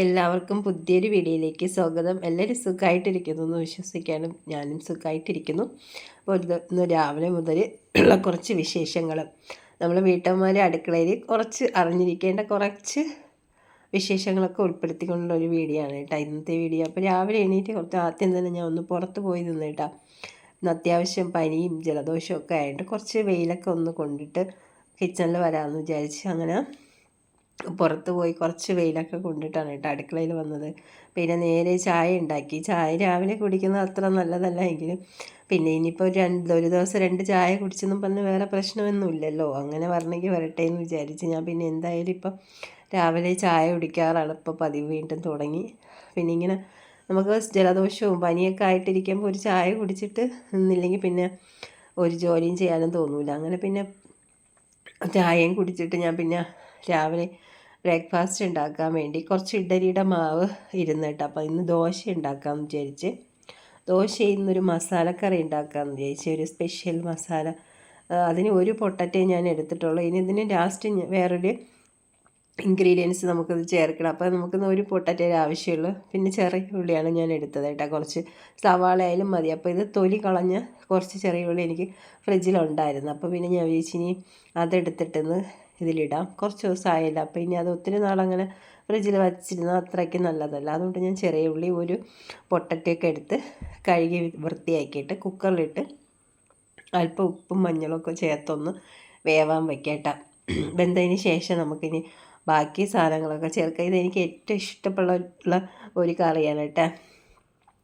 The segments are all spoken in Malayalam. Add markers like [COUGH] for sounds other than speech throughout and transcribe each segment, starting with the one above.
എല്ലാവർക്കും പുതിയൊരു വീഡിയോയിലേക്ക് സ്വാഗതം. എല്ലാവരും സുഖമായിട്ടിരിക്കുന്നു എന്ന് വിശ്വസിക്കാനും ഞാനും സുഖമായിട്ടിരിക്കുന്നു. അപ്പോൾ ഇന്ന് രാവിലെ മുതൽ ഉള്ള കുറച്ച് വിശേഷങ്ങൾ നമ്മൾ വീട്ടമ്മമാരെ അടുക്കളയിൽ കുറച്ച് അറിഞ്ഞിരിക്കേണ്ട കുറച്ച് വിശേഷങ്ങളൊക്കെ ഉൾപ്പെടുത്തിക്കൊണ്ടുള്ള ഒരു വീഡിയോ ആണ് കേട്ടോ ഇന്നത്തെ വീഡിയോ. അപ്പോൾ രാവിലെ എണീറ്റ് കുറച്ച് ആദ്യം തന്നെ ഞാൻ ഒന്ന് പുറത്ത് പോയി നിന്ന് കേട്ടോ. ഇന്ന് അത്യാവശ്യം പനിയും ജലദോഷവും ഒക്കെ ആയിട്ട് കുറച്ച് വെയിലൊക്കെ ഒന്ന് കൊണ്ടിട്ട് കിച്ചണിൽ വരാമെന്ന് വിചാരിച്ച് അങ്ങനെ പുറത്ത് പോയി കുറച്ച് വെയിലൊക്കെ കൊണ്ടിട്ടാണ് കേട്ടോ അടുക്കളയിൽ വന്നത്. പിന്നെ നേരെ ചായ ഉണ്ടാക്കി. ചായ രാവിലെ കുടിക്കുന്നത് അത്ര നല്ലതല്ല എങ്കിലും പിന്നെ ഇനിയിപ്പോൾ രണ്ട് ഒരു ദിവസം രണ്ട് ചായ കുടിച്ചെന്നും പറഞ്ഞ് വേറെ പ്രശ്നമൊന്നുമില്ലല്ലോ അങ്ങനെ വരണമെങ്കിൽ വരട്ടെ എന്ന് വിചാരിച്ച് ഞാൻ പിന്നെ എന്തായാലും ഇപ്പം രാവിലെ ചായ കുടിക്കാറാണ് ഇപ്പോൾ പതിവ് വീണ്ടും തുടങ്ങി. പിന്നെ ഇങ്ങനെ നമുക്ക് ജലദോഷവും പനിയൊക്കെ ആയിട്ടിരിക്കുമ്പോൾ ഒരു ചായ കുടിച്ചിട്ട് നിന്നില്ലെങ്കിൽ പിന്നെ ഒരു ജോലിയും ചെയ്യാനും തോന്നൂല. അങ്ങനെ പിന്നെ ചായയും കുടിച്ചിട്ട് ഞാൻ പിന്നെ രാവിലെ ബ്രേക്ക്ഫാസ്റ്റ് ഉണ്ടാക്കാൻ വേണ്ടി കുറച്ച് ഇഡലിയുടെ മാവ് ഇരുന്നിട്ട് അപ്പോൾ ഇന്ന് ദോശ ഉണ്ടാക്കാമെന്ന് വിചാരിച്ച്. ദോശ ഇന്നൊരു മസാലക്കറി ഉണ്ടാക്കാമെന്ന് വിചാരിച്ച്. ഒരു സ്പെഷ്യൽ മസാല. അതിന് ഒരു പൊട്ടറ്റേ ഞാൻ എടുത്തിട്ടുള്ളൂ. ഇനി ഇതിന് ലാസ്റ്റ് വേറൊരു ഇൻഗ്രീഡിയൻസ് നമുക്കിത് ചേർക്കണം. അപ്പോൾ നമുക്കിന്ന് ഒരു പൊട്ടറ്റേ ആവശ്യമുള്ളൂ. പിന്നെ ചെറിയ ഉള്ളിയാണ് ഞാൻ എടുത്തത് കേട്ടോ. കുറച്ച് സവാള ആയാലും മതി. അപ്പോൾ ഇത് തൊലി കളഞ്ഞ കുറച്ച് ചെറിയ ഉള്ളി എനിക്ക് ഫ്രിഡ്ജിലുണ്ടായിരുന്നു. അപ്പോൾ പിന്നെ ഞാൻ വിചാരിച്ചിനി അതെടുത്തിട്ടൊന്ന് ഇതിലിടാം. കുറച്ച് ദിവസമായില്ല. അപ്പോൾ ഇനി അത് ഒത്തിരി നാളങ്ങനെ ഫ്രിഡ്ജിൽ വച്ചിരുന്നാൽ അത്രയ്ക്ക് നല്ലതല്ല. അതുകൊണ്ട് ഞാൻ ചെറിയ ഉള്ളി ഒരു പൊട്ടറ്റയൊക്കെ എടുത്ത് കഴുകി വൃത്തിയാക്കിയിട്ട് കുക്കറിലിട്ട് അല്പം ഉപ്പും മഞ്ഞളും ഒക്കെ ചേർത്തൊന്ന് വേവാൻ വയ്ക്കട്ട വെന്തതിന് ശേഷം നമുക്കിനി ബാക്കി സാധനങ്ങളൊക്കെ ചേർക്കുക ഇതെനിക്ക് ഏറ്റവും ഇഷ്ടപ്പെട്ടുള്ള ഒരു കറിയാണ് കേട്ടോ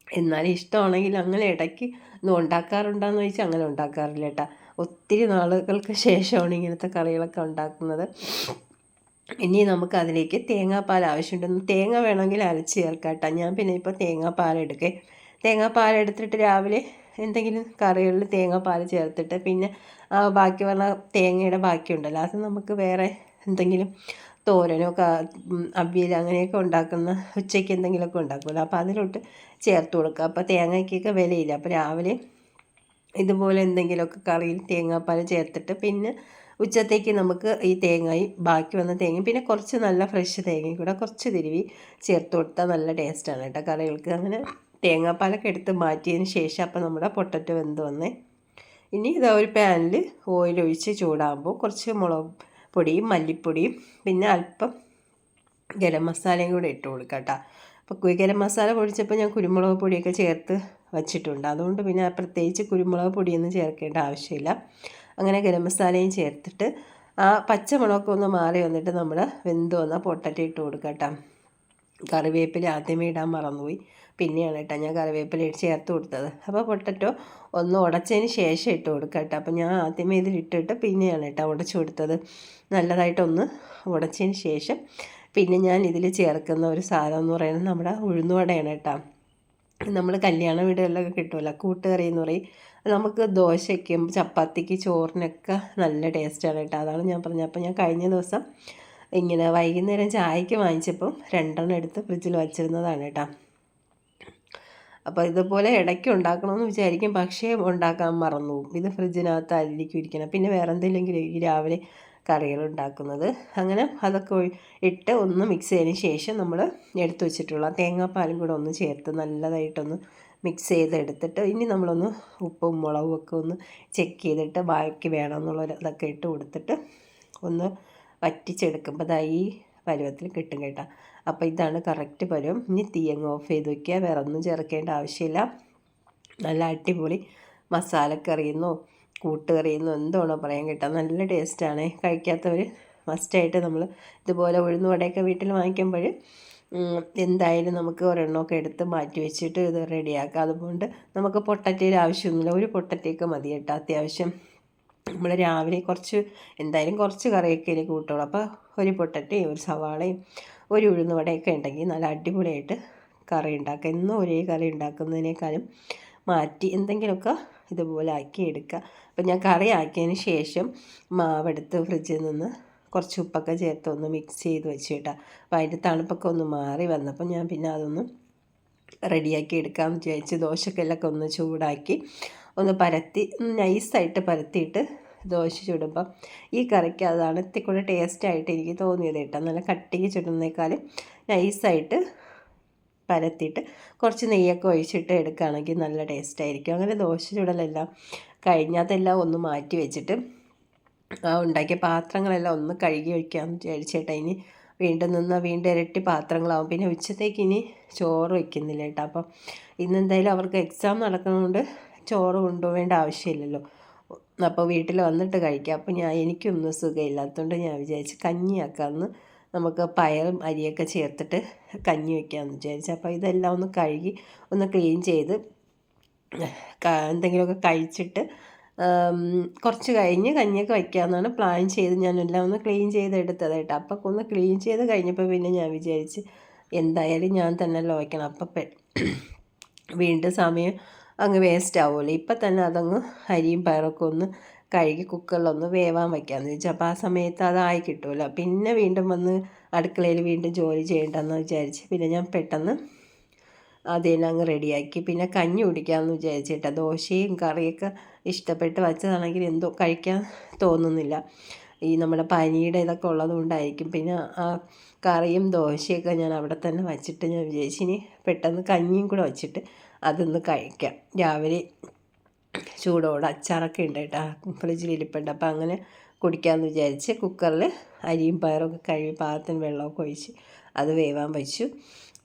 എന്നാലും ഇഷ്ടമാണെങ്കിൽ അങ്ങനെ ഇടയ്ക്ക് ഒന്ന് ഉണ്ടാക്കാറുണ്ടോയെന്ന് ചോദിച്ചാൽ അങ്ങനെ ഉണ്ടാക്കാറില്ല കേട്ടോ ഒത്തിരി നാളുകൾക്ക് ശേഷമാണ് ഇങ്ങനത്തെ കറികളൊക്കെ ഉണ്ടാക്കുന്നത്. ഇനി നമുക്ക് അതിലേക്ക് തേങ്ങാപ്പാൽ ആവശ്യമുണ്ട് തേങ്ങ വേണമെങ്കിൽ അരച്ച് ചേർക്കാം കേട്ടോ ഞാൻ പിന്നെ ഇപ്പോൾ തേങ്ങാപ്പാൽ എടുക്കേ. തേങ്ങാപ്പാൽ എടുത്തിട്ട് രാവിലെ എന്തെങ്കിലും കറികളിൽ തേങ്ങാപ്പാൽ ചേർത്തിട്ട് പിന്നെ ബാക്കി പറഞ്ഞ തേങ്ങയുടെ ബാക്കിയുണ്ടല്ലോ. അത് നമുക്ക് വേറെ എന്തെങ്കിലും തോരനോ അവിയൽ അങ്ങനെയൊക്കെ ഉണ്ടാക്കുന്ന ഉച്ചയ്ക്ക് എന്തെങ്കിലുമൊക്കെ ഉണ്ടാക്കുമല്ലോ. അപ്പോൾ അതിലോട്ട് ചേർത്ത് കൊടുക്കുക. അപ്പോൾ തേങ്ങയ്ക്കൊക്കെ വിലയില്ല. അപ്പോൾ രാവിലെ ഇതുപോലെ എന്തെങ്കിലുമൊക്കെ കറിയിൽ തേങ്ങാപ്പാൽ ചേർത്തിട്ട് പിന്നെ ഉച്ചത്തേക്ക് നമുക്ക് ഈ തേങ്ങയും ബാക്കി വന്ന തേങ്ങയും പിന്നെ കുറച്ച് നല്ല ഫ്രഷ് തേങ്ങയും കൂടെ കുറച്ച് തിരുവി ചേർത്ത് കൊടുത്താൽ നല്ല ടേസ്റ്റാണ് കേട്ടോ കറികൾക്ക്. അങ്ങനെ തേങ്ങാപ്പാലൊക്കെ എടുത്ത് മാറ്റിയതിന് ശേഷം അപ്പോൾ നമ്മുടെ പൊട്ടറ്റോ വെന്ത് വന്നേ. ഇനി ഇതാ ഒരു പാനിൽ ഓയിലൊഴിച്ച് ചൂടാകുമ്പോൾ കുറച്ച് മുളക് പൊടിയും മല്ലിപ്പൊടിയും പിന്നെ അല്പം ഗരം മസാലയും കൂടെ ഇട്ട് കൊടുക്കാം കേട്ടോ. അപ്പോൾ ഗരം മസാല പൊടിച്ചപ്പോൾ ഞാൻ കുരുമുളക് പൊടിയൊക്കെ ചേർത്ത് വച്ചിട്ടുണ്ട്. അതുകൊണ്ട് പിന്നെ പ്രത്യേകിച്ച് കുരുമുളക് പൊടിയൊന്നും ചേർക്കേണ്ട ആവശ്യമില്ല. അങ്ങനെ ഗരം മസാലയും ചേർത്തിട്ട് ആ പച്ചമുളകൊക്കെ ഒന്ന് മാറി വന്നിട്ട് നമ്മൾ വെന്ത് വന്ന പൊട്ടറ്റോ ഇട്ട് കൊടുക്കാം കേട്ടോ. കറിവേപ്പില ആദ്യമേ ഇടാൻ മറന്നുപോയി. പിന്നെയാണ് കേട്ടോ ഞാൻ കറിവേപ്പില ചേർത്ത് കൊടുത്തത്. അപ്പോൾ പൊട്ടറ്റോ ഒന്ന് ഉടച്ചതിന് ശേഷം ഇട്ട് കൊടുക്കുക കേട്ടോ. അപ്പോൾ ഞാൻ ആദ്യമേ ഇതിൽ ഇട്ടിട്ട് പിന്നെയാണ് കേട്ടോ ഉടച്ചു കൊടുത്തത്. നല്ലതായിട്ടൊന്ന് ഉടച്ചതിന് ശേഷം പിന്നെ ഞാൻ ഇതിൽ ചേർക്കുന്ന ഒരു സാധനം എന്ന് പറയുന്നത് നമ്മുടെ ഉഴുന്നുവടയാണ് കേട്ടോ. നമ്മൾ കല്യാണ വീടുകളിലൊക്കെ കിട്ടുമല്ലോ കൂട്ടുകറി എന്ന് പറയും. നമുക്ക് ദോശയ്ക്കും ചപ്പാത്തിക്ക് ചോറിനൊക്കെ നല്ല ടേസ്റ്റാണ് കേട്ടോ. അതാണ് ഞാൻ പറഞ്ഞത്. അപ്പോൾ ഞാൻ കഴിഞ്ഞ ദിവസം ഇങ്ങനെ വൈകുന്നേരം ചായക്ക് വാങ്ങിച്ചപ്പം രണ്ടെണ്ണം എടുത്ത് ഫ്രിഡ്ജിൽ വച്ചിരുന്നതാണ് കേട്ടോ. അപ്പോൾ ഇതുപോലെ ഇടയ്ക്ക് ഉണ്ടാക്കണമെന്ന് വിചാരിക്കും പക്ഷേ ഉണ്ടാക്കാൻ മറന്നു ഇത് ഫ്രിഡ്ജിനകത്ത് ഫ്രിഡ്ജിനകത്തായിരിക്കും ഇരിക്കണം. പിന്നെ വേറെ എന്തെങ്കിലും രാവിലെ കറികൾ ഉണ്ടാക്കുന്നത്. അങ്ങനെ അതൊക്കെ ഇട്ട് ഒന്ന് മിക്സ് ചെയ്തതിന് ശേഷം നമ്മൾ എടുത്തു വെച്ചിട്ടുള്ള തേങ്ങാപ്പാലും കൂടെ ഒന്ന് ചേർത്ത് നല്ലതായിട്ടൊന്ന് മിക്സ് ചെയ്തെടുത്തിട്ട് ഇനി നമ്മളൊന്ന് ഉപ്പും മുളകും ഒക്കെ ഒന്ന് ചെക്ക് ചെയ്തിട്ട് ബാക്കി വേണമെന്നുള്ള ഇതൊക്കെ ഇട്ട് കൊടുത്തിട്ട് ഒന്ന് വറ്റിച്ചെടുക്കുമ്പോൾ അതായി പരുവത്തിൽ കിട്ടും കേട്ടോ. അപ്പോൾ ഇതാണ് കറക്റ്റ് പരുവം. ഇനി തീയങ്ങ് ഓഫ് ചെയ്ത് വയ്ക്കുക വേറെ ഒന്നും ചേർക്കേണ്ട ആവശ്യമില്ല. നല്ല അടിപൊളി മസാലക്കറിയെന്നോ കൂട്ടുകറിയെന്നോ എന്താണോ പറയാൻ കേട്ടോ നല്ല ടേസ്റ്റാണ് കഴിക്കാത്തവർ മസ്റ്റായിട്ട് നമ്മൾ ഇതുപോലെ ഉഴുന്നുവടയൊക്കെ വീട്ടിൽ വാങ്ങിക്കുമ്പോൾ എന്തായാലും നമുക്ക് ഒരെണ്ണമൊക്കെ എടുത്ത് മാറ്റി വെച്ചിട്ട് ഇത് റെഡിയാക്കാം അതുകൊണ്ട് നമുക്ക് പൊട്ടറ്റയുടെ ആവശ്യമൊന്നുമില്ല. ഒരു പൊട്ടറ്റയൊക്കെ മതി കേട്ടോ അത്യാവശ്യം. നമ്മൾ രാവിലെ കുറച്ച് എന്തായാലും കുറച്ച് കറിയൊക്കെ എനിക്ക് കൂട്ടുള്ളൂ അപ്പോൾ ഒരു പൊട്ടറ്റയും ഒരു സവാളയും ഒരു ഉഴുന്ന് വടയൊക്കെ ഉണ്ടെങ്കിൽ നല്ല അടിപൊളിയായിട്ട് കറി ഉണ്ടാക്കുക. എന്നും ഒരേ കറി ഉണ്ടാക്കുന്നതിനേക്കാളും മാറ്റി എന്തെങ്കിലുമൊക്കെ ഇതുപോലെ ആക്കി എടുക്കുക അപ്പം ഞാൻ കറി ആക്കിയതിന് ശേഷം മാവെടുത്ത് ഫ്രിഡ്ജിൽ നിന്ന് കുറച്ച് ഉപ്പൊക്കെ ചേർത്ത് ഒന്ന് മിക്സ് ചെയ്ത് വെച്ച് കേട്ടോ. അപ്പോൾ അതിന്റെ തണുപ്പൊക്കെ ഒന്ന് മാറി വന്നപ്പോൾ ഞാൻ പിന്നെ അതൊന്ന് റെഡിയാക്കി എടുക്കാമെന്ന് വിചാരിച്ച് ദോശക്കല്ലൊക്കെ ഒന്ന് ചൂടാക്കി ഒന്ന് പരത്തി നൈസായിട്ട് പരത്തിയിട്ട് ദോശ ചുടുമ്പം ഈ കറിക്ക് അതാണ് ഇത്തിക്കൂടെ ടേസ്റ്റായിട്ട് എനിക്ക് തോന്നിയത് കേട്ടോ. നല്ല കട്ടിക്ക് ചുടുന്നേക്കാളും നൈസായിട്ട് പരത്തിയിട്ട് കുറച്ച് നെയ്യൊക്കെ ഒഴിച്ചിട്ട് എടുക്കുകയാണെങ്കിൽ നല്ല ടേസ്റ്റായിരിക്കും അങ്ങനെ ദോശ ചുടലെല്ലാം കഴിഞ്ഞതെല്ലാം ഒന്ന് മാറ്റി വെച്ചിട്ട് ആ ഉണ്ടാക്കിയ പാത്രങ്ങളെല്ലാം ഒന്ന് കഴുകി വയ്ക്കാമെന്ന് വിചാരിച്ചേട്ടാ ഇനി വീണ്ടും നിന്നാൽ വീണ്ടും ഇരട്ടി പാത്രങ്ങളാവും. പിന്നെ ഉച്ചത്തേക്ക് ഇനി ചോറ് വയ്ക്കുന്നില്ല കേട്ടോ. അപ്പം ഇന്നെന്തായാലും അവർക്ക് എക്സാം നടക്കുന്നതുകൊണ്ട് ചോറ് കൊണ്ടുപോകേണ്ട ആവശ്യമില്ലല്ലോ. അപ്പോൾ വീട്ടിൽ വന്നിട്ട് കഴിക്കാം. അപ്പോൾ ഞാൻ എനിക്കൊന്നും സുഖമില്ലാത്തതുകൊണ്ട് ഞാൻ വിചാരിച്ച് കഞ്ഞിയാക്കാമെന്ന് നമുക്ക് പയറും അരിയൊക്കെ ചേർത്തിട്ട് കഞ്ഞി വയ്ക്കാമെന്ന് വിചാരിച്ചു. അപ്പോൾ ഇതെല്ലാം ഒന്ന് കഴുകി ഒന്ന് ക്ലീൻ ചെയ്ത് എന്തെങ്കിലുമൊക്കെ കഴിച്ചിട്ട് കുറച്ച് കഴിഞ്ഞ് കഞ്ഞിയൊക്കെ വയ്ക്കാമെന്നാണ് പ്ലാൻ ചെയ്ത് ഞാൻ എല്ലാം ഒന്ന് ക്ലീൻ ചെയ്തെടുത്തത് കേട്ടോ. അപ്പോൾ ഒന്ന് ക്ലീൻ ചെയ്ത് കഴിഞ്ഞപ്പോൾ പിന്നെ ഞാൻ വിചാരിച്ച് എന്തായാലും ഞാൻ തന്നെ വയ്ക്കണം അപ്പം വീണ്ടും സമയം അങ്ങ് വേസ്റ്റ് ആവുമല്ലോ. ഇപ്പം തന്നെ അതങ്ങ് അരിയും പയറൊക്കെ ഒന്ന് കഴുകി കുക്കറിലൊന്ന് വേവാൻ വയ്ക്കാമെന്ന് വെച്ചാൽ അപ്പോൾ ആ സമയത്ത് അതായി കിട്ടുമല്ലോ പിന്നെ വീണ്ടും വന്ന് അടുക്കളയിൽ വീണ്ടും ജോലി ചെയ്യേണ്ടതെന്ന് വിചാരിച്ച് പിന്നെ ഞാൻ പെട്ടെന്ന് അതിനെ അങ്ങ് റെഡിയാക്കി പിന്നെ കഞ്ഞി കുടിക്കാമെന്ന് വിചാരിച്ചിട്ട്. ദോശയും കറിയൊക്കെ ഇഷ്ടപ്പെട്ട് വച്ചതാണെങ്കിൽ എന്തോ കഴിക്കാൻ തോന്നുന്നില്ല. ഈ നമ്മുടെ പനിയുടെ ഇതൊക്കെ ഉള്ളത് കൊണ്ടായിരിക്കും. പിന്നെ ആ കറിയും ദോശയൊക്കെ ഞാൻ അവിടെ തന്നെ വച്ചിട്ട് ഞാൻ വിചാരിച്ചു. ഇനി പെട്ടെന്ന് കഞ്ഞിയും കൂടെ വച്ചിട്ട് അതൊന്ന് കഴിക്കാം. രാവിലെ ചൂടോടെ അച്ചാറൊക്കെ ഉണ്ട് കേട്ടോ ഫ്രിഡ്ജിൽ ഇരിപ്പുണ്ട്. അപ്പോൾ അങ്ങനെ കുടിക്കാമെന്ന് വിചാരിച്ച് കുക്കറിൽ അരിയും പയറൊക്കെ കഴുകി പാകത്തിന് വെള്ളമൊക്കെ ഒഴിച്ച് അത് വേവാൻ വെച്ചു.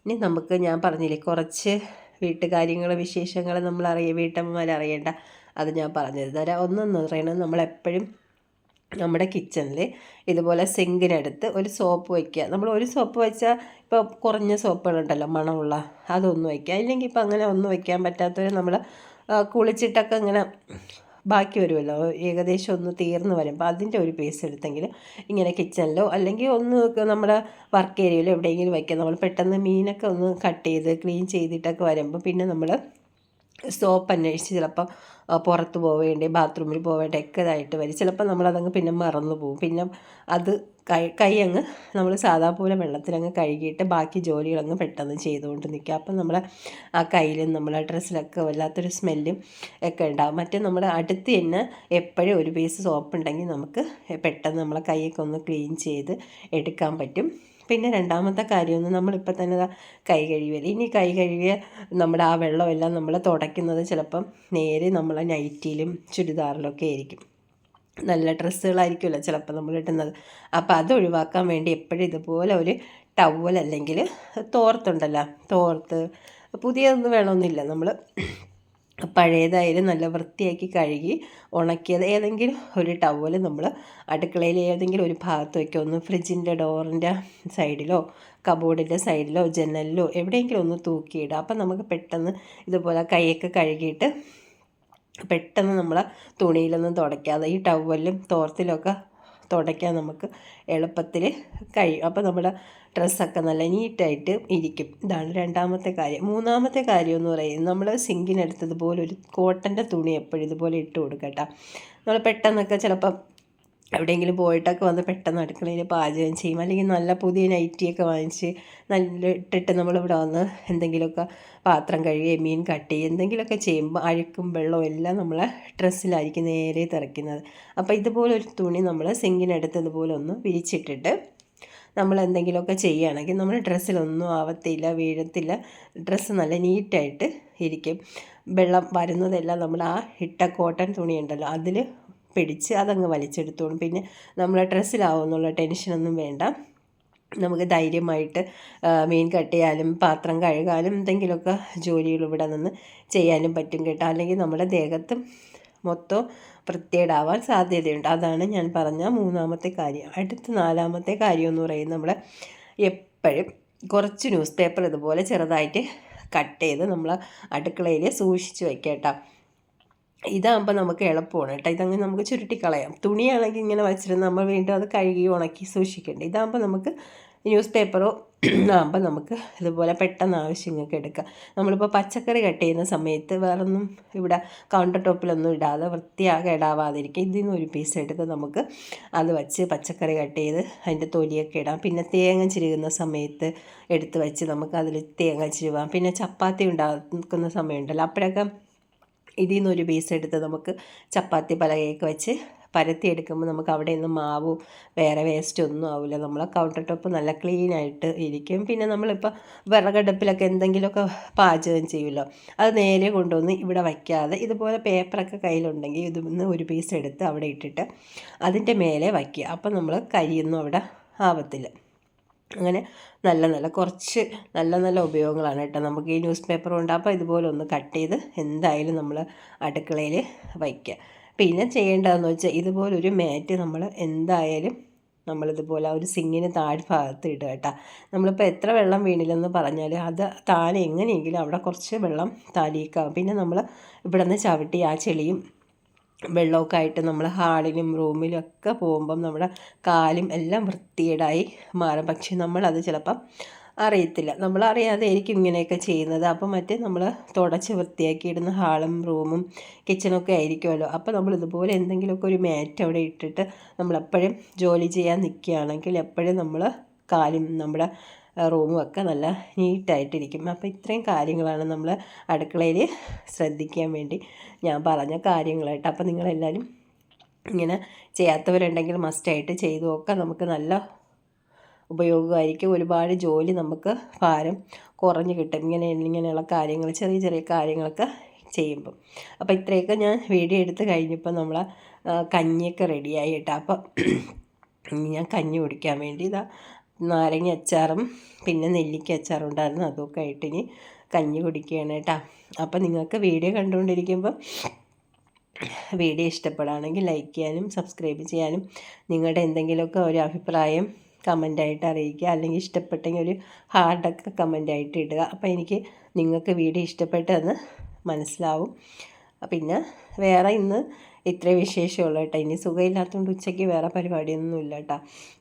ഇനി നമുക്ക് ഞാൻ പറഞ്ഞില്ലേ കുറച്ച് വീട്ടുകാര്യങ്ങൾ വിശേഷങ്ങൾ നമ്മൾ അറിയ വീട്ടമ്മമാർ അറിയേണ്ട അത് ഞാൻ പറഞ്ഞു തരാം ഒന്നെന്ന് പറയണത് നമ്മളെപ്പോഴും നമ്മുടെ കിച്ചണിൽ ഇതുപോലെ സിങ്കിനടുത്ത് ഒരു സോപ്പ് വയ്ക്കുക നമ്മൾ ഒരു സോപ്പ് വെച്ചാൽ ഇപ്പോൾ കുറഞ്ഞ സോപ്പുകളുണ്ടല്ലോ മണമുള്ള അതൊന്നും വയ്ക്കുക ഇല്ലെങ്കിൽ ഇപ്പോൾ അങ്ങനെ ഒന്നും വയ്ക്കാൻ പറ്റാത്തവർ നമ്മൾ കുളിച്ചിട്ടൊക്കെ ഇങ്ങനെ ബാക്കി വരുമല്ലോ ഏകദേശം ഒന്ന് തീർന്ന് വരുമ്പോൾ അതിന്റെ ഒരു പീസ് എടുത്തെങ്കിൽ ഇങ്ങനെ കിച്ചണിലോ അല്ലെങ്കിൽ ഒന്ന് നമ്മുടെ വർക്ക് ഏരിയയിലോ എവിടെയെങ്കിലും വയ്ക്കാം നമ്മൾ പെട്ടെന്ന് മീനൊക്കെ ഒന്ന് കട്ട് ചെയ്ത് ക്ലീൻ ചെയ്തിട്ടൊക്കെ വരുമ്പോൾ പിന്നെ നമ്മൾ സോപ്പ് അന്വേഷിച്ച് ചിലപ്പോൾ പുറത്ത് പോവേണ്ടി ബാത്റൂമിൽ പോവേണ്ടി ഒക്കെ ഇതായിട്ട് വരും. ചിലപ്പോൾ നമ്മളതങ്ങ് പിന്നെ മറന്നു പോകും. പിന്നെ അത് കൈ കൈ അങ്ങ് നമ്മൾ സാധാ പോലെ വെള്ളത്തിലങ്ങ് കഴുകിയിട്ട് ബാക്കി ജോലികളങ്ങ് പെട്ടെന്ന് ചെയ്തുകൊണ്ട് നിൽക്കുക അപ്പം നമ്മളെ ആ കയ്യിലും നമ്മളെ ഡ്രസ്സിലൊക്കെ വല്ലാത്തൊരു സ്മെല്ലും ഒക്കെ ഉണ്ടാകും മറ്റേ നമ്മുടെ അടുത്ത് തന്നെ എപ്പോഴും ഒരു പീസ് സോപ്പ് ഉണ്ടെങ്കിൽ നമുക്ക് പെട്ടെന്ന് നമ്മളെ കൈയൊക്കെ ഒന്ന് ക്ലീൻ ചെയ്ത് എടുക്കാൻ പറ്റും. പിന്നെ രണ്ടാമത്തെ കാര്യമൊന്നും നമ്മളിപ്പോൾ തന്നെ കൈ കഴുകിയല്ലേ ഇനി കൈ കഴുകിയ നമ്മുടെ ആ വെള്ളമെല്ലാം നമ്മൾ തുടയ്ക്കുന്നത് ചിലപ്പം നേരെ നമ്മളെ നൈറ്റിയിലും ചുരിദാറിലൊക്കെ ആയിരിക്കും. നല്ല ഡ്രസ്സുകളായിരിക്കുമല്ലോ ചിലപ്പോൾ നമ്മൾ ഇടുന്നത്. അപ്പോൾ അത് ഒഴിവാക്കാൻ വേണ്ടി എപ്പോഴും ഇതുപോലെ ഒരു ടവൽ അല്ലെങ്കിൽ തോർത്തുണ്ടല്ലോ. തോർത്ത് പുതിയതൊന്നും വേണമെന്നില്ല. നമ്മൾ പഴയതായാലും നല്ല വൃത്തിയാക്കി കഴുകി ഉണക്കിയത്. ഏതെങ്കിലും ഒരു ടവൽ നമ്മൾ അടുക്കളയിൽ ഏതെങ്കിലും ഒരു ഭാഗത്ത് വയ്ക്കുക ഒന്ന് ഫ്രിഡ്ജിന്റെ ഡോറിന്റെ സൈഡിലോ കബോർഡിന്റെ സൈഡിലോ ജനലിലോ എവിടെയെങ്കിലും ഒന്ന് തൂക്കിയിടുക. അപ്പം നമുക്ക് പെട്ടെന്ന് ഇതുപോലെ കൈയൊക്കെ കഴുകിയിട്ട് പെട്ടെന്ന് നമ്മൾ തുണിയിലൊന്നും തുടയ്ക്കാതെ ഈ ടവലിലും തോർത്തിലൊക്കെ തുടയ്ക്കാൻ നമുക്ക് എളുപ്പത്തിൽ കഴിയും. അപ്പോൾ നമ്മുടെ ഡ്രസ്സൊക്കെ നല്ല നീറ്റായിട്ട് ഇരിക്കും. ഇതാണ് രണ്ടാമത്തെ കാര്യം. മൂന്നാമത്തെ കാര്യം എന്ന് പറയുന്നത് നമ്മൾ സിങ്കിനടുത്തതുപോലെ ഒരു കോട്ടന്റെ തുണി എപ്പോഴും ഇതുപോലെ ഇട്ട് കൊടുക്കട്ടോ നമ്മൾ പെട്ടെന്നൊക്കെ ചിലപ്പം എവിടെയെങ്കിലും പോയിട്ടൊക്കെ വന്ന് പെട്ടെന്ന് അടുക്കളയിൽ പാചകം ചെയ്യും. അല്ലെങ്കിൽ നല്ല പുതിയ നൈറ്റിയൊക്കെ വാങ്ങിച്ച് നല്ല ഇട്ടിട്ട് നമ്മളിവിടെ വന്ന് എന്തെങ്കിലുമൊക്കെ പാത്രം കഴുകി മീൻ കട്ട് ചെയ്യുക എന്തെങ്കിലുമൊക്കെ ചെയ്യുമ്പോൾ അഴുക്കും വെള്ളവും എല്ലാം നമ്മളെ ഡ്രസ്സിലായിരിക്കും നേരെ തിറയ്ക്കുന്നത് അപ്പോൾ ഇതുപോലെ ഒരു തുണി നമ്മൾ സിങ്കിനടുത്ത് ഇതുപോലെ ഒന്ന് വിരിച്ചിട്ടിട്ട് നമ്മൾ എന്തെങ്കിലുമൊക്കെ ചെയ്യുകയാണെങ്കിൽ നമ്മുടെ ഡ്രസ്സിലൊന്നും ആവത്തില്ല വീഴത്തില്ല. ഡ്രസ്സ് നല്ല നീറ്റായിട്ട് ഇരിക്കും. വെള്ളം വരുന്നതെല്ലാം നമ്മൾ ആ ഇട്ട കോട്ടൺ തുണി ഉണ്ടല്ലോ അതിൽ പിടിച്ച് അതങ്ങ് വലിച്ചെടുത്തോളും. പിന്നെ നമ്മളെ ഡ്രസ്സിലാവുമെന്നുള്ള ടെൻഷനൊന്നും വേണ്ട. നമുക്ക് ധൈര്യമായിട്ട് മീൻ കട്ട് ചെയ്യാനും പാത്രം കഴുകാനും എന്തെങ്കിലുമൊക്കെ ജോലികൾ ഇവിടെ നിന്ന് ചെയ്യാനും പറ്റും കേട്ടോ. അല്ലെങ്കിൽ നമ്മുടെ ദേഹത്ത് മൊത്തം വൃത്തികേടാവാൻ സാധ്യതയുണ്ട്. അതാണ് ഞാൻ പറഞ്ഞ മൂന്നാമത്തെ കാര്യം. അടുത്ത നാലാമത്തെ കാര്യം എന്ന് പറയുന്നത് നമ്മൾ എപ്പോഴും കുറച്ച് ന്യൂസ് പേപ്പർ ഇതുപോലെ ചെറുതായിട്ട് കട്ട് ചെയ്ത് നമ്മൾ അടുക്കളയിൽ സൂക്ഷിച്ച് വയ്ക്കാം ഇതാകുമ്പോൾ നമുക്ക് എളുപ്പമാണ് കേട്ടോ. ഇതങ്ങനെ നമുക്ക് ചുരുട്ടിക്കളയാം. തുണിയാണെങ്കിൽ ഇങ്ങനെ വെച്ചിരുന്ന് നമ്മൾ വീണ്ടും അത് കഴുകി ഉണക്കി സൂക്ഷിക്കേണ്ടത് ഇതാകുമ്പോൾ നമുക്ക് ന്യൂസ് പേപ്പറോ [CLEARS THROAT] ആകുമ്പോൾ നമുക്ക് ഇതുപോലെ പെട്ടെന്ന് ആവശ്യങ്ങൾക്ക് എടുക്കാം. നമ്മളിപ്പോൾ പച്ചക്കറി കട്ട് ചെയ്യുന്ന സമയത്ത് വേറൊന്നും ഇവിടെ കൗണ്ടർ ടോപ്പിലൊന്നും ഇടാതെ വൃത്തിയാകെ ഇടാവാതിരിക്കുക. ഇതിൽ നിന്ന് ഒരു പീസ് എടുത്ത് നമുക്ക് അത് വച്ച് പച്ചക്കറി കട്ട് ചെയ്ത് അതിന്റെ തൊലിയൊക്കെ ഇടാം. പിന്നെ തേങ്ങ ചിരുകുന്ന സമയത്ത് എടുത്ത് വെച്ച് നമുക്ക് അതിൽ തേങ്ങ ചിരുവാം. പിന്നെ ചപ്പാത്തി ഉണ്ടാക്കുന്ന സമയമുണ്ടല്ലോ അപ്പോഴൊക്കെ ഇതിൽ നിന്ന് ഒരു പീസ് എടുത്ത് നമുക്ക് ചപ്പാത്തി പലകയൊക്കെ വെച്ച് പരത്തിയെടുക്കുമ്പോൾ നമുക്ക് അവിടെ നിന്ന് മാവും വേറെ വേസ്റ്റ് ഒന്നും ആവില്ല നമ്മളെ കൗണ്ടർ ടോപ്പ് നല്ല ക്ലീൻ ആയിട്ട് ഇരിക്കും. പിന്നെ നമ്മളിപ്പോൾ വിറകടുപ്പിലൊക്കെ എന്തെങ്കിലുമൊക്കെ പാചകം ചെയ്യുമല്ലോ അത് നേരെ കൊണ്ടുവന്ന് ഇവിടെ വയ്ക്കാതെ ഇതുപോലെ പേപ്പറൊക്കെ കയ്യിലുണ്ടെങ്കിൽ ഇതിന്ന് ഒരു പീസ് എടുത്ത് അവിടെ ഇട്ടിട്ട് അതിന്റെ മേലെ വയ്ക്കുക. അപ്പോൾ നമ്മൾ കരിയൊന്നും അവിടെ ആവത്തില്ല. അങ്ങനെ നല്ല നല്ല കുറച്ച് നല്ല നല്ല ഉപയോഗങ്ങളാണ് കേട്ടോ. നമുക്ക് ഈ ന്യൂസ് പേപ്പർ കൊണ്ട് അപ്പോൾ ഇതുപോലെ ഒന്ന് കട്ട് ചെയ്ത് എന്തായാലും നമ്മൾ അടുക്കളയിൽ വയ്ക്കുക പിന്നെ ചെയ്യേണ്ടതെന്ന് വെച്ചാൽ ഇതുപോലൊരു മാറ്റ് നമ്മൾ എന്തായാലും നമ്മളിതുപോലെ ഒരു സിങ്ങിന് താഴ് ഭാഗത്ത് ഇടുക കേട്ടോ. നമ്മളിപ്പോൾ എത്ര വെള്ളം വീണില്ലെന്ന് പറഞ്ഞാൽ അത് താഴെ എങ്ങനെയെങ്കിലും അവിടെ കുറച്ച് വെള്ളം താലിയേക്കാവും പിന്നെ നമ്മൾ ഇവിടെ നിന്ന് ചവിട്ടി ആ ചെളിയും വെള്ളമൊക്കെ ആയിട്ട് നമ്മൾ ഹാളിലും റൂമിലും ഒക്കെ പോകുമ്പം നമ്മുടെ കാലും എല്ലാം വൃത്തികേടായി മാറും. പക്ഷെ നമ്മളത് ചിലപ്പം അറിയത്തില്ല. നമ്മൾ അറിയാതെ ആയിരിക്കും ഇങ്ങനെയൊക്കെ ചെയ്യുന്നത്. അപ്പം മറ്റേ നമ്മൾ തുടച്ച് വൃത്തിയാക്കി ഇടുന്ന ഹാളും റൂമും കിച്ചണൊക്കെ ആയിരിക്കുമല്ലോ. അപ്പോൾ നമ്മൾ ഇതുപോലെ എന്തെങ്കിലുമൊക്കെ ഒരു മാറ്റ് അവിടെ ഇട്ടിട്ട് നമ്മളെപ്പോഴും ജോലി ചെയ്യാൻ നിൽക്കുകയാണെങ്കിൽ എപ്പോഴും നമ്മൾ കാലും നമ്മുടെ റൂമും ഒക്കെ നല്ല നീറ്റായിട്ടിരിക്കും. അപ്പോൾ ഇത്രയും കാര്യങ്ങളാണ് നമ്മൾ അടുക്കളയിൽ ശ്രദ്ധിക്കാൻ വേണ്ടി ഞാൻ പറഞ്ഞ കാര്യങ്ങളായിട്ട്. അപ്പോൾ നിങ്ങളെല്ലാവരും ഇങ്ങനെ ചെയ്യാത്തവരുണ്ടെങ്കിൽ മസ്റ്റായിട്ട് ചെയ്തു നോക്കാം നമുക്ക് നല്ല ഉപയോഗമായിരിക്കും. ഒരുപാട് ജോലി നമുക്ക് ഭാരം കുറഞ്ഞു കിട്ടും. ഇങ്ങനെ ഇങ്ങനെയുള്ള കാര്യങ്ങൾ ചെറിയ ചെറിയ കാര്യങ്ങളൊക്കെ ചെയ്യുമ്പം. അപ്പോൾ ഇത്രയൊക്കെ ഞാൻ വീഡിയോ എടുത്ത് കഴിഞ്ഞപ്പോൾ നമ്മൾ കഞ്ഞിയൊക്കെ റെഡിയായി കേട്ടോ അപ്പം ഞാൻ കഞ്ഞി കുടിക്കാൻ വേണ്ടി ഇതാ നാരങ്ങ അച്ചാറും പിന്നെ നെല്ലിക്ക അച്ചാറും ഉണ്ടായിരുന്നു. അതൊക്കെ ആയിട്ട് ഇനി കഞ്ഞി കുടിക്കുകയാണ് കേട്ടോ. അപ്പം നിങ്ങൾക്ക് വീഡിയോ കണ്ടുകൊണ്ടിരിക്കുമ്പോൾ വീഡിയോ ഇഷ്ടപ്പെടുകയാണെങ്കിൽ ലൈക്ക് ചെയ്യാനും സബ്സ്ക്രൈബ് ചെയ്യാനും നിങ്ങളുടെ എന്തെങ്കിലുമൊക്കെ ഒരു അഭിപ്രായം കമന്റായിട്ട് അറിയിക്കുക. അല്ലെങ്കിൽ ഇഷ്ടപ്പെട്ടെങ്കിൽ ഒരു ഹാർഡൊക്കെ കമന്റായിട്ട് ഇടുക. അപ്പോൾ എനിക്ക് നിങ്ങൾക്ക് വീഡിയോ ഇഷ്ടപ്പെട്ടതെന്ന് മനസ്സിലാവും. പിന്നെ വേറെ ഇന്ന് ഇത്രേ വിശേഷമുള്ളൂ കേട്ടോ. ഇനി സുഖമില്ലാത്തതുകൊണ്ട് ഉച്ചയ്ക്ക് വേറെ പരിപാടിയൊന്നും ഇല്ല കേട്ടോ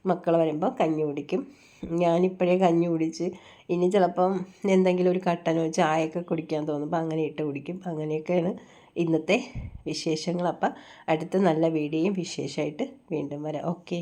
മക്കൾ വരുമ്പോൾ കഞ്ഞി കുടിക്കും. ഞാനിപ്പോഴേ കഞ്ഞി കുടിച്ച് ഇനി ചിലപ്പം എന്തെങ്കിലും ഒരു കട്ടനോ ചായയൊക്കെ കുടിക്കാൻ തോന്നുമ്പോൾ അങ്ങനെ ഇട്ട് കുടിക്കും. അങ്ങനെയൊക്കെയാണ് ഇന്നത്തെ വിശേഷങ്ങൾ അപ്പം അടുത്ത നല്ല വീഡിയോയും വിശേഷമായിട്ട് വീണ്ടും വരാം. ഓക്കെ.